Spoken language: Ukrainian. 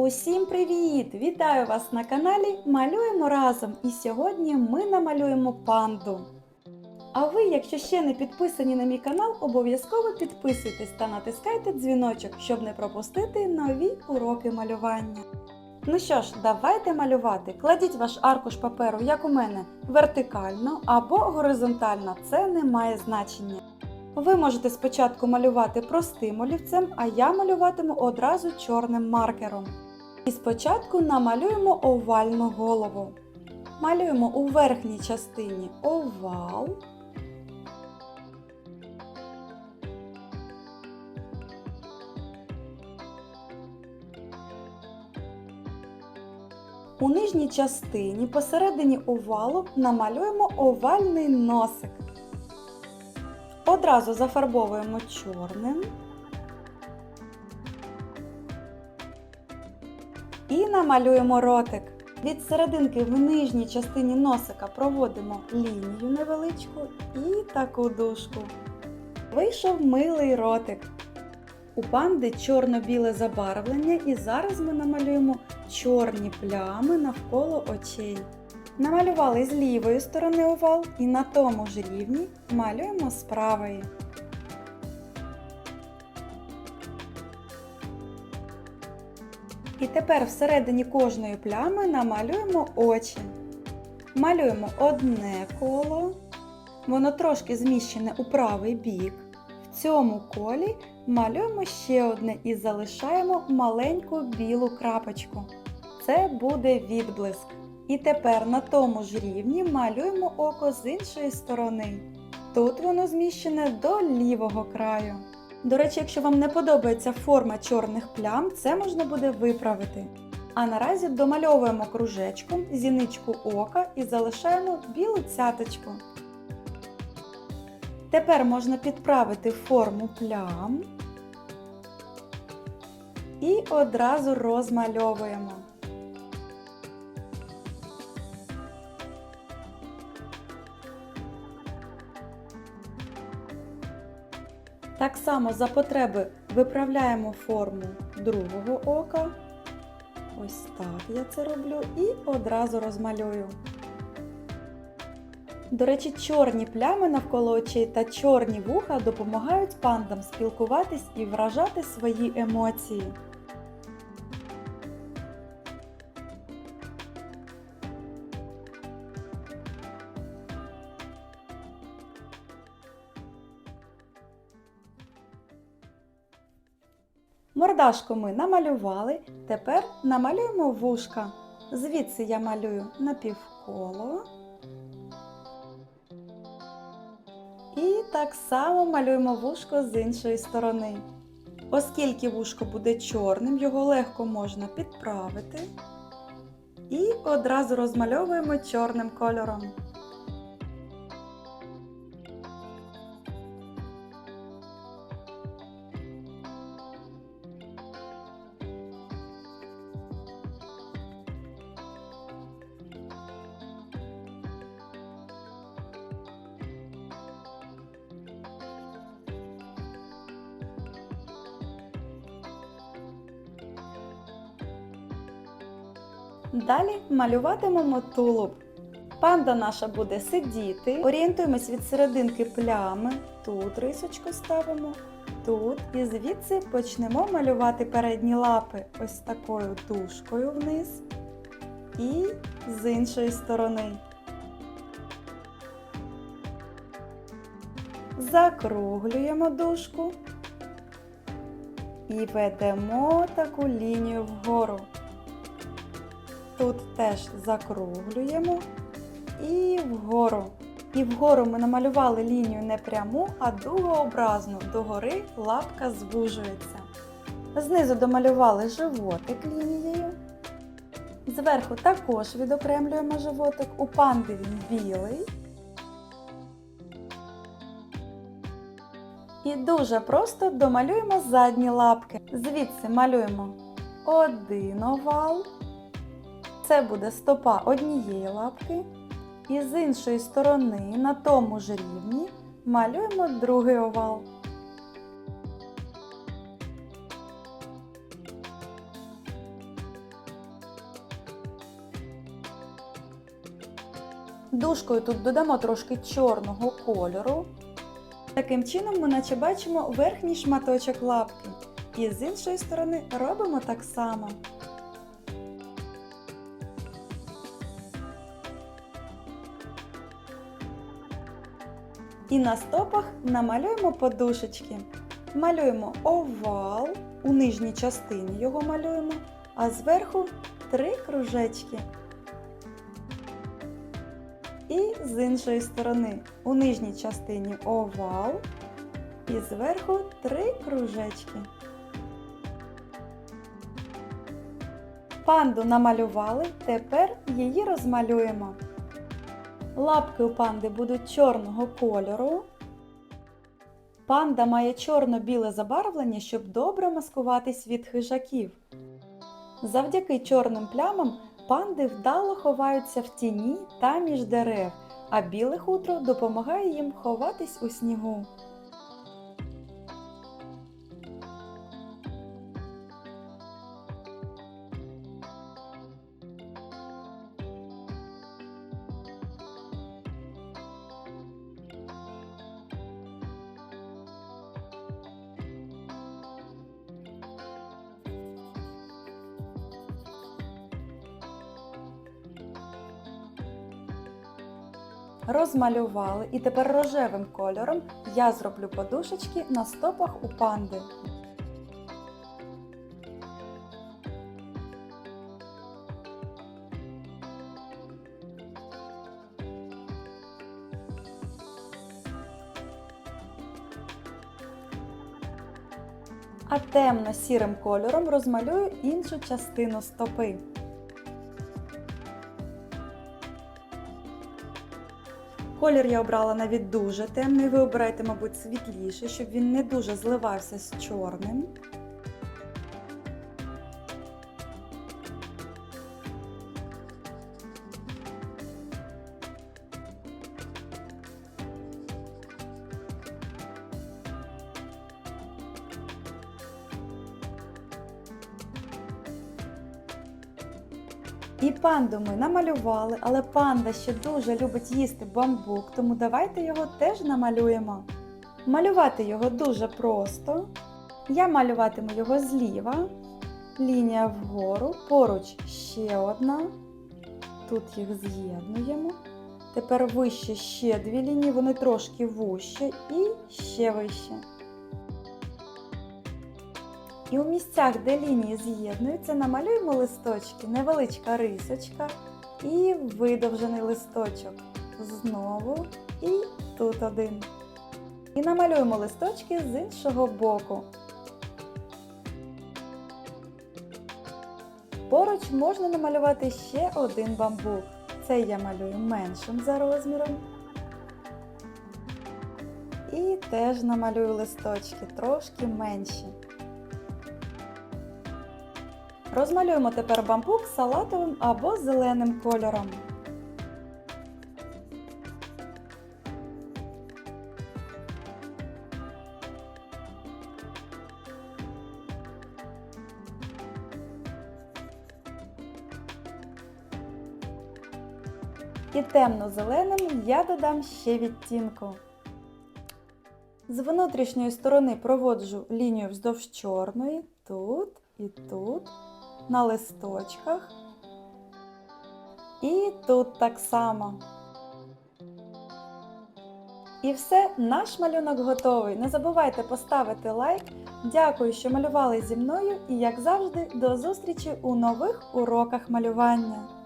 Усім привіт! Вітаю вас на каналі Малюємо разом! І сьогодні ми намалюємо панду. А ви, якщо ще не підписані на мій канал, обов'язково підписуйтесь та натискайте дзвіночок, щоб не пропустити нові уроки малювання. Ну що ж, давайте малювати. Кладіть ваш аркуш паперу, як у мене, вертикально або горизонтально, це не має значення. Ви можете спочатку малювати простим олівцем, а я малюватиму одразу чорним маркером. І спочатку намалюємо овальну голову. Малюємо у верхній частині овал. У нижній частині посередині овалу намалюємо овальний носик. Одразу зафарбовуємо чорним. І намалюємо ротик. Від серединки в нижній частині носика проводимо лінію невеличку і таку дужку. Вийшов милий ротик. У панди чорно-біле забарвлення і зараз ми намалюємо чорні плями навколо очей. Намалювали з лівої сторони овал і на тому ж рівні малюємо з правої. І тепер всередині кожної плями намалюємо очі. Малюємо одне коло, воно трошки зміщене у правий бік. В цьому колі малюємо ще одне і залишаємо маленьку білу крапочку. Це буде відблиск. І тепер на тому ж рівні малюємо око з іншої сторони. Тут воно зміщене до лівого краю. До речі, якщо вам не подобається форма чорних плям, це можна буде виправити. А наразі домальовуємо кружечком зіничку ока і залишаємо білу цяточку. Тепер можна підправити форму плям і одразу розмальовуємо. Так само за потреби виправляємо форму другого ока. Ось так я це роблю і одразу розмалюю. До речі, чорні плями навколо очей та чорні вуха допомагають пандам спілкуватись і вражати свої емоції. Мордашку ми намалювали, тепер намалюємо вушка. Звідси я малюю напівколо. І так само малюємо вушко з іншої сторони. Оскільки вушко буде чорним, його легко можна підправити. І одразу розмальовуємо чорним кольором. Далі малюватимемо тулуб. Панда наша буде сидіти. Орієнтуємось від серединки плями. Тут рисочку ставимо, тут і звідси почнемо малювати передні лапи ось такою дужкою вниз і з іншої сторони. Закруглюємо дужку і ведемо таку лінію вгору. Тут теж закруглюємо і вгору. І вгору ми намалювали лінію не пряму, а дугообразну. Догори лапка звужується. Знизу домалювали животик лінією. Зверху також відокремлюємо животик. У панди він білий. І дуже просто домалюємо задні лапки. Звідси малюємо один овал. Це буде стопа однієї лапки. І з іншої сторони на тому ж рівні малюємо другий овал. Дужкою тут додамо трошки чорного кольору. Таким чином ми наче бачимо верхній шматочок лапки. І з іншої сторони робимо так само. І на стопах намалюємо подушечки. Малюємо овал, у нижній частині його малюємо, а зверху три кружечки. І з іншої сторони у нижній частині овал і зверху три кружечки. Панду намалювали, тепер її розмалюємо. Лапки у панди будуть чорного кольору. Панда має чорно-біле забарвлення, щоб добре маскуватись від хижаків. Завдяки чорним плямам панди вдало ховаються в тіні та між дерев, а біле хутро допомагає їм ховатись у снігу. Розмалювали і тепер рожевим кольором я зроблю подушечки на стопах у панди. А темно-сірим кольором розмалюю іншу частину стопи. Колір я обрала навіть дуже темний, ви обирайте, мабуть, світліший, щоб він не дуже зливався з чорним. І панду ми намалювали, але панда ще дуже любить їсти бамбук, тому давайте його теж намалюємо. Малювати його дуже просто. Я малюватиму його зліва, лінія вгору, поруч ще одна. Тут їх з'єднуємо. Тепер вище ще дві лінії, вони трошки вужче і ще вище. І у місцях, де лінії з'єднуються, намалюємо листочки, невеличка рисочка і видовжений листочок. Знову і тут один. І намалюємо листочки з іншого боку. Поруч можна намалювати ще один бамбук. Цей я малюю меншим за розміром. І теж намалюю листочки трошки менші. Розмалюємо тепер бамбук салатовим або зеленим кольором. І темно-зеленим я додам ще відтінку. З внутрішньої сторони проводжу лінію вздовж чорної, тут і тут, на листочках. І тут так само. І все, наш малюнок готовий. Не забувайте поставити лайк. Дякую, що малювали зі мною і, як завжди, до зустрічі у нових уроках малювання.